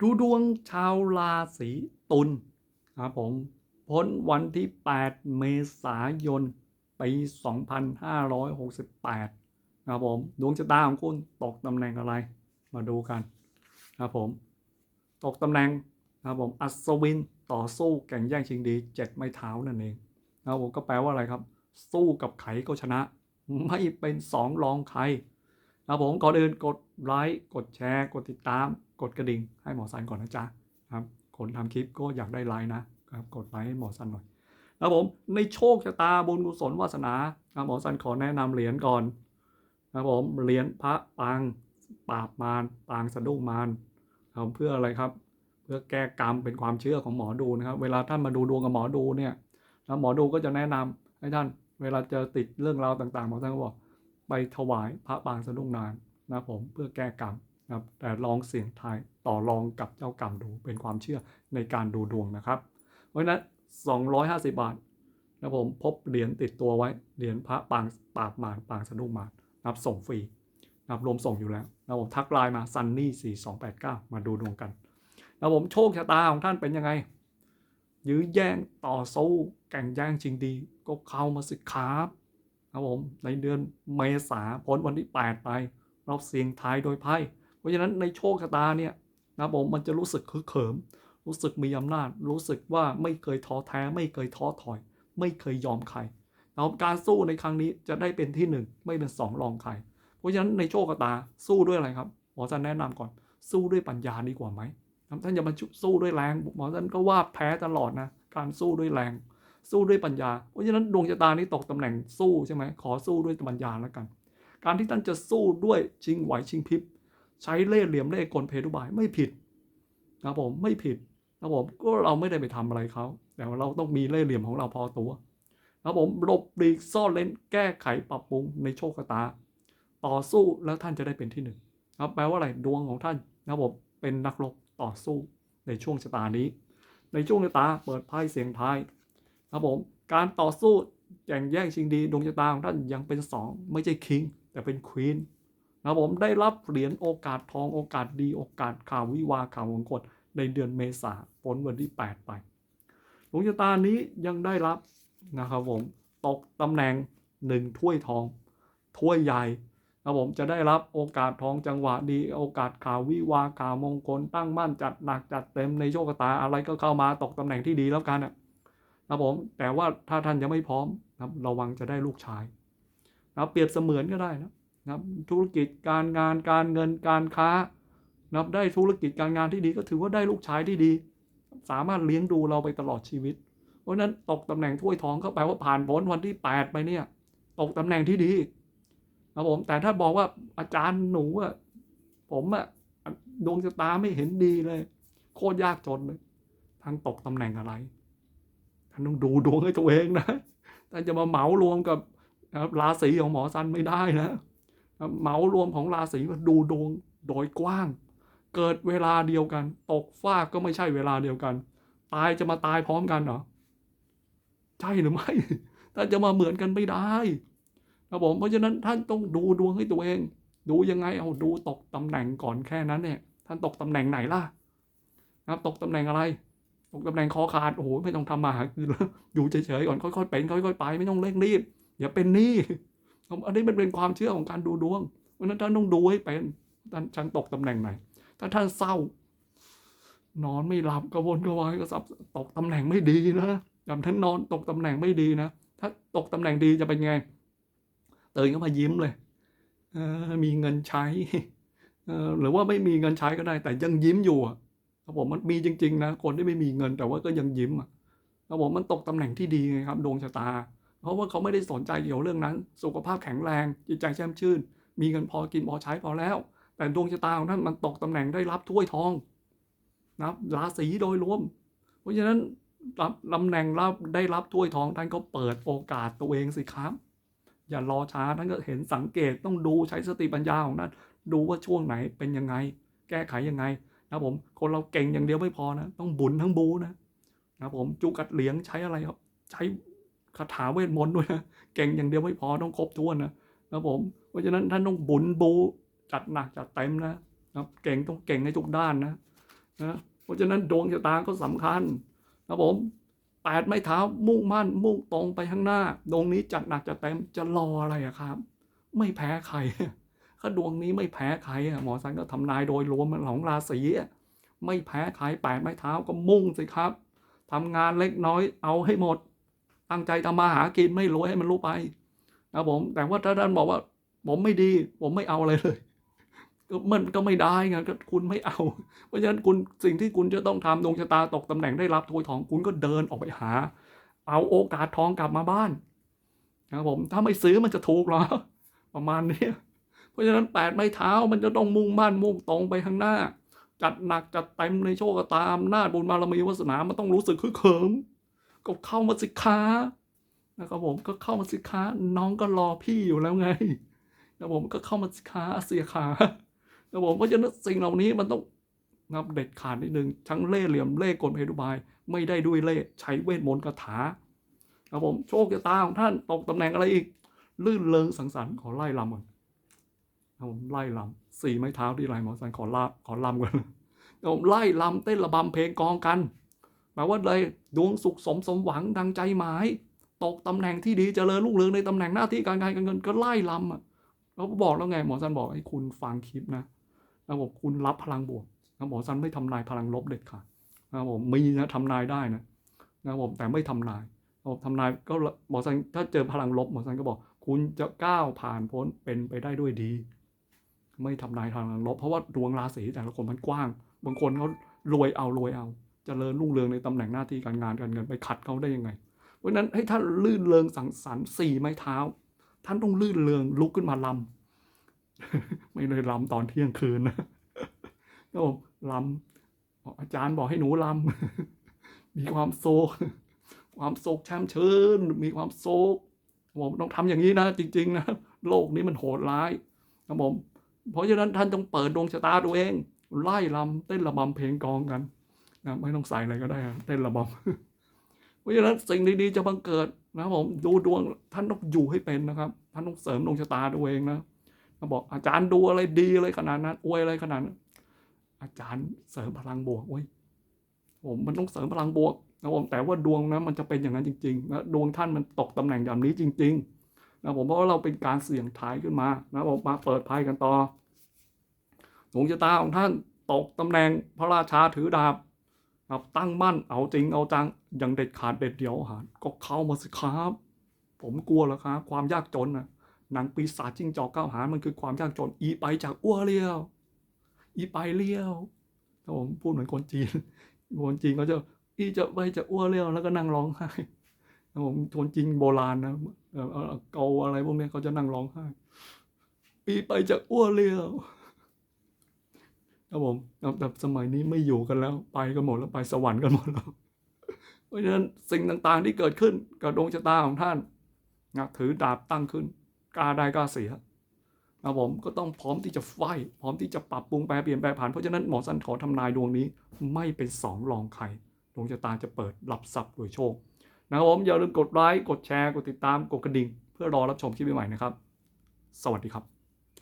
ดูดวงชาวราศีตุลครับผมพ้นวันที่ 8 เมษายนปี2568ครับผมดวงชะตาของคุณตกตำแหน่งอะไร มาดูกันครับผม ตกตำแหน่งครับผมอัศวินต่อสู้แข่งแย่งชิงดีเจ็ดไม้เท้านั่นเองครับผมก็แปลว่าอะไรครับ สู้กับไขก็ชนะ ไม่เป็นสองรองใคร ครับผมก่อนอื่นกดไลค์กดแชร์ กดติดตาม กดกระดิ่งให้หมอสันก่อนนะจ๊ะครับคนทำคลิปก็อยากได้ไลค์นะครับกดไลค์ให้หมอสันหน่อยครับผมในโชคชะตาบุญกุศลวาสนาครับหมอสันขอแนะนำเหรียญก่อนครับผมเหรียญพระปางปราบมารปางสะดุ้งมารครับเพื่ออะไรครับ เพื่อแก้กรรมเป็นความเชื่อของหมอดูนะครับ เวลาท่านมาดูดวงกับหมอดูเนี่ยแล้วหมอดูก็จะแนะนำให้ท่านเวลาเจอติดเรื่องราวต่างๆหมอท่านก็บอก ไปถวายพระปางสะดุ้งนานนะครับผมเพื่อแก้กรรมนะแต่ลองเสี่ยงทายต่อรองกับเจ้ากรรมดูเป็นความเชื่อในการดูดวงนะครับ เพราะฉะนั้น 250 บาทนะครับผมพบเหรียญติดตัวไว้เหรียญพระปางปาบมารปางสะดุ้งมารนะครับส่งฟรีนะครับรวมส่งอยู่แล้วนะครับผมทักไลน์มา sunny 4289 มาดูดวงกันแล้วผมโชคชะตาของท่านเป็นยังไง ยื้อแย่งต่อสู้แข่งแย่งชิงดี ก็เข้ามาสิครับ ครับผมในเดือนเมษาพ้นวันที่ 8 ไป เราเสียงทายโดยไพ่เพราะฉะนั้นในโชคชะตาเนี่ยนะผมมันจะรู้สึกคึกเขิม รู้สึกมีอำนาจ รู้สึกว่าไม่เคยท้อแท้ ไม่เคยท้อถอย ไม่เคยยอมใครนะครับการสู้ในครั้งนี้จะได้เป็นที่หนึ่งไม่เป็นสองรองใครเพราะฉะนั้นในโชคชะตาสู้ด้วยอะไรครับหมอจะแนะนำก่อนสู้ด้วยปัญญาดีกว่าไหมท่านอย่ามาสู้ด้วยแรงหมอท่านก็ว่าแพ้ตลอดนะการสู้ด้วยแรง สู้ด้วยปัญญา เพราะฉะนั้นดวงชะตานี้ตกตำแหน่งสู้ใช่ไหมขอสู้ด้วยปัญญาแล้วกัน การที่ท่านจะสู้ด้วยชิงไหวชิงพริบ ใช้เล่ห์เหลี่ยมเล่ห์กลเพทุบายไม่ผิดนะผมไม่ผิดนะผมก็เราไม่ได้ไปทำอะไรเขาแต่เราต้องมีเล่ห์เหลี่ยมของเราพอตัวนะผมหลบหลีกซ่อนเลนแก้ไขปรับปรุงในโชคชะตา ต่อสู้แล้วท่านจะได้เป็นที่หนึ่งครับแปลว่าอะไรดวงของท่านนะผมเป็นนักรบต่อสู้ในช่วงชะตานี้ ในช่วงชะตาเปิดไพ่เสียงทาย ครับผมการต่อสู้แข่งแย่งชิงดีดวงชะตาของท่านยังเป็นสองไม่ใช่คิงแต่เป็นควีนนะครับผมได้รับเหรียญโอกาสทองโอกาสดีโอกาสข่าววิวาข่าวมงคลในเดือนเมษาพ้นวันที่ 8 ไปดวงชะตานี้ยังได้รับนะครับผมตกตำแหน่งหนึ่งถ้วยทอง ถ้วยใหญ่ครับผมจะได้รับโอกาสทองจังหวะดี โอกาสข่าววิวาข่าวมงคลตั้งมั่นจัดหนักจัดเต็มในโชคชะตาอะไรก็เข้ามาตกตำแหน่งที่ดีแล้วกันนะ ครับผมแต่ว่าถ้าท่านยังไม่พร้อมนะระวังจะได้ลูกชายนะเปรียบเสมือนก็ได้นะนะธุรกิจการงานการเงินการค้านับได้ธุรกิจการงานที่ดีก็ถือว่าได้ลูกชายที่ดี สามารถเลี้ยงดูเราไปตลอดชีวิต เพราะฉะนั้นตกตำแหน่งถ้วยทองก็แปลว่าผ่านพ้นวันที่ 8 ไปเนี่ย ตกตำแหน่งที่ดีครับผมแต่ถ้าบอกว่าอาจารย์หนูอะผมอะดวงชะตาไม่เห็นดีเลย โคตรยากจนเลยท่านตกตำแหน่งอะไร ท่านต้องดูดวงให้ตัวเองนะท่านจะมาเหมารวมกับนะครับราศีของหมอซันไม่ได้นะเหมารวมของราศีมาดูดวงโดยกว้าง เกิดเวลาเดียวกัน ตกฟากก็ไม่ใช่เวลาเดียวกัน ตายจะมาตายพร้อมกันเหรอใช่หรือไม่ท่านจะมาเหมือนกันไม่ได้ครับผมเพราะฉะนั้นท่านต้องดูดวงให้ตัวเอง ดูยังไงเอาดูตกตำแหน่งก่อนแค่นั้นเนี่ย ท่านตกตำแหน่งไหนล่ะนะครับตกตำแหน่งอะไร ตกตำแหน่งคอขาดโอ้โหไม่ต้องทำมาหากินแล้วอยู่เฉยๆก่อนค่อยๆเป็นค่อยๆไปไม่ต้องเร่งรีบอย่าเป็นหนี้อันนี้มันเป็นความเชื่อของการดูดวงเพราะนั้นท่านต้องดูให้เป็นท่านฉันตกตำแหน่งไหน ถ้าท่านเศร้านอนไม่หลับกระวนกระวายก็สับตกตำแหน่งไม่ดีนะอย่างท่านนอนตกตำแหน่งไม่ดีนะถ้าตกตำแหน่งดีจะเป็นไงตื่นก็มายิ้มเลยเออมีเงินใช้เออหรือว่าไม่มีเงินใช้ก็ได้ แต่ยังยิ้มอยู่ ครับผมมันมีจริงๆนะคนที่ไม่มีเงินแต่ว่าก็ยังยิ้มอะครับผมมันตกตำแหน่งที่ดีไงครับดวงชะตา เพราะว่าเขาไม่ได้สนใจเกี่ยวเรื่องนั้น สุขภาพแข็งแรงจิตใจแช่มชื่น มีเงินพอกินพอใช้พอแล้ว แต่ดวงชะตาของท่านมันตกตำแหน่งได้รับถ้วยทองนะครับราศีโดยรวม เพราะฉะนั้นรับตำแหน่งรับได้รับถ้วยทองท่านก็เปิดโอกาสตัวเองสิครับ อย่ารอช้าท่านก็เห็นสังเกตต้องดูใช้สติปัญญาของท่านดูว่าช่วงไหนเป็นยังไง แก้ไขยังไง นะผมคนเราเก่งอย่างเดียวไม่พอนะ ต้องบุญทั้งบูนะนะผมจูกัดเหลียงใช้อะไรครับ ใช้คาถาเวทมนต์ด้วยนะเก่งอย่างเดียวไม่พอต้องครบถ้วนนะนะผมเพราะฉะนั้นท่านต้องบุญบูจัดหนักจัดเต็มนะครับเก่งต้องเก่งในทุกด้านนะนะเพราะฉะนั้นดวงชะตาก็สำคัญครับผมแปดไม้เท้ามุ่งมั่น มุ่งตรงไปข้างหน้าดวงนี้จัดหนักจัดเต็มจะรออะไรอะครับ ไม่แพ้ใคร ถ้าดวงนี้ไม่แพ้ใครอะหมอสันก็ทำนายโดยรวมมันของราศีไม่แพ้ใครแปดไม้เท้าก็มุ่งสิครับทำงานเล็กน้อยเอาให้หมด ตั้งใจทำมาหากินไม่รวยให้มันรู้ไปนะผมแต่ว่าถ้าท่านบอกว่า ผมไม่ดี ผมไม่เอาอะไรเลย ก็มันก็ไม่ได้ไงก็คุณไม่เอา เพราะฉะนั้นคุณสิ่งที่คุณจะต้องทำดวงชะตาตกตำแหน่งได้รับถวยทองคุณก็เดินออกไปหา เอาโอกาสทองกลับมาบ้านนะครับผมถ้าไม่ซื้อมันจะถูกหรอ ประมาณนี้ ราะฉะนั้นแปดไม้เท้ามันจะต้องมุ่งมั่นมุ่งตรงไปข้างหน้า จัดหนักจัดเต็มในโชคชะตาอำนาบุญบารมีวาสนามันต้องรู้สึกคึกเขิมก็เข้ามาสิค้านะครับผมก็เข้ามาสิค้าน้องก็รอพี่อยู่แล้วไงนะผมก็เข้ามาสิค้าเสียขานะผมเพราะฉะนั้นสิ่งเหล่านี้มันต้องนับเด็ดขาดนิดนึงทั้งเล่เหลี่ยมเล่กลเพทุบาย ไม่ได้ด้วยเล่ใช้เวทมนต์คาถาครับผมโชคชะตาของท่านตกตำแหน่งอะไรอีก ลื่นเริงสังสรรค์ขอไล่ลำก่อน ผมไล่ลำสี่ไม้เท้าที่ไรหมอสันขอลาขอลำก่อนครับผมไล่ลำเต้นระบำเพลงกองกันแปลว่าเลยดวงสุขสมสมหวังดังใจหมาย ตกตำแหน่งที่ดีเจริญรุ่งเรืองในตำแหน่งหน้าที่การงานการเงินก็ไล่ลำอะเราก็บอกแล้วไงหมอสันบอกให้คุณฟังคลิปนะแล้วบอกคุณรับพลังบวกนะหมอสันไม่ทำนายพลังลบเด็ดขาดนะครับผมมีนะทำนายได้นะนะครับผมแต่ไม่ทำนายผมทำนายก็หมอสันถ้าเจอพลังลบหมอสันก็บอก คุณจะก้าวผ่านพ้นเป็นไปได้ด้วยดี ไม่ทำนายทางลบ เพราะว่าดวงราศีแต่ละคนมันกว้าง บางคนเขารวยเอารวยเอาจเจริญรุ่งเรืองในตำแหน่งหน้าที่การงานการเงินไปขัดเขาได้ยังไง เพราะฉะนั้นให้ท่านลื่นเริงสังสรรค์สี่ไม้เท้า ท่านต้องลื่นเริงลุกขึ้นมาลำไม่เลยลำตอนเที่ยงคืนนะโอ้ลำอาจารย์บอกให้หนูลำมีความโศกความโศกแช่มเชิญมีความโศกผมต้องทำอย่างนี้นะจริง ๆ นะโลกนี้มันโหดร้ายนะผม เพราะฉะนั้นท่านต้องเปิดดวงชะตาตัวเอง ไล่ลำเต้นระบำเพลงกองกันนะไม่ต้องใส่อะไรก็ได้เต้นระบำเพราะฉะนั้นสิ่งดีๆจะบังเกิดนะผมดูดวงท่านต้องอยู่ให้เป็นนะครับ ท่านต้องเสริมดวงชะตาตัวเองนะมาบอกอาจารย์ดูอะไรดีอะไรขนาดนั้นอวยอะไรขนาดนั้นอาจารย์เสริมพลังบวกเว้ยผมมันต้องเสริมพลังบวกนะผมแต่ว่าดวงนะมันจะเป็นอย่างนั้นจริงๆนะดวงท่านมันตกตำแหน่งอย่างนี้จริง ๆ นะผมเพราะว่าเราเป็นการเสี่ยงทายขึ้นมานะผมมาเปิดไพ่กันต่อดวงชะตาของท่านตกตำแหน่งพระราชาถือดาบครับตั้งมั่นเอาจริงเอาจังอย่างเด็ดขาดเด็ดเดี่ยวหารก็เข้ามาสิครับ ผมกลัวแล้วครับความยากจนนะหนังปีศาจจิ้งจอกก้าวหารมันคือความยากจนอีไปจากอ้วเลี้ยว อีไปเลี้ยวนะผมพูดเหมือนคนจีนคนจีนเขาจะอีจะไปจะอ้วเลี้ยวแล้วก็นั่งร้องไห้ ผมคนจริงโบราณนะเอ่อเอ่อเกาอะไรพวกนี้เขาจะนั่งร้องไห้ปีไปจากอ้วเลี้ยวครับผมแต่สมัยนี้ไม่อยู่กันแล้ว ไปกันหมดแล้วไปสวรรค์กันหมดแล้ว เพราะฉะนั้นสิ่งต่างๆที่เกิดขึ้นกับดวงชะตาของท่านนะถือดาบตั้งขึ้นกล้าได้กล้าเสียนะผมก็ต้องพร้อมที่จะไฟพร้อมที่จะปรับปรุงแปลเปลี่ยนแปลผ่านเพราะฉะนั้นหมอสันขอทำนายดวงนี้ไม่เป็นสองรองใครดวงชะตาจะเปิดรับทรัพย์โดยโชค นะครับผมอย่าลืมกดไลค์กดแชร์กดติดตามกดกระดิ่ง เพื่อรอรับชมคลิปใหม่ๆนะครับ สวัสดีครับ